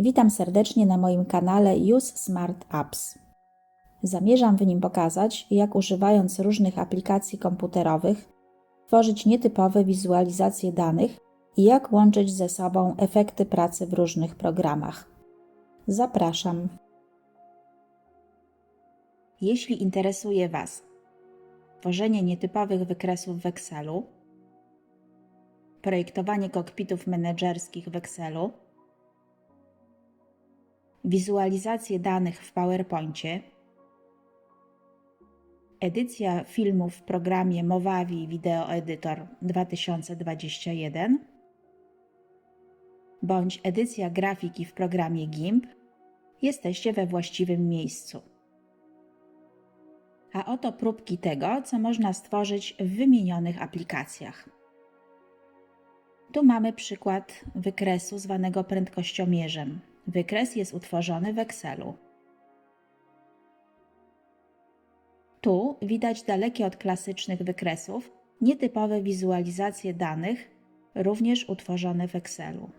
Witam serdecznie na moim kanale Use Smart Apps. Zamierzam w nim pokazać, jak używając różnych aplikacji komputerowych tworzyć nietypowe wizualizacje danych i jak łączyć ze sobą efekty pracy w różnych programach. Zapraszam. Jeśli interesuje Was tworzenie nietypowych wykresów w Excelu, projektowanie kokpitów menedżerskich w Excelu, wizualizację danych w PowerPoincie, edycja filmów w programie Movavi Video Editor 2021 bądź edycja grafiki w programie GIMP, jesteście we właściwym miejscu. A oto próbki tego, co można stworzyć w wymienionych aplikacjach. Tu mamy przykład wykresu zwanego prędkościomierzem. Wykres jest utworzony w Excelu. Tu widać dalekie od klasycznych wykresów, nietypowe wizualizacje danych, również utworzone w Excelu.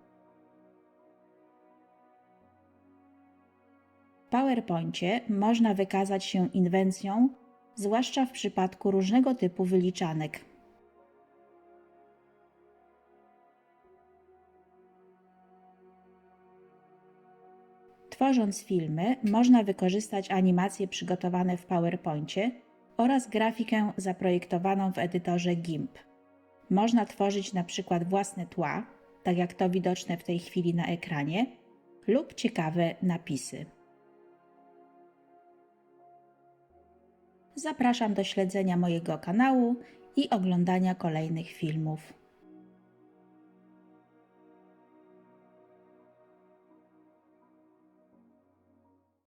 W PowerPoincie można wykazać się inwencją, zwłaszcza w przypadku różnego typu wyliczanek. Tworząc filmy, można wykorzystać animacje przygotowane w PowerPoincie oraz grafikę zaprojektowaną w edytorze GIMP. Można tworzyć na przykład własne tła, tak jak to widoczne w tej chwili na ekranie, lub ciekawe napisy. Zapraszam do śledzenia mojego kanału i oglądania kolejnych filmów.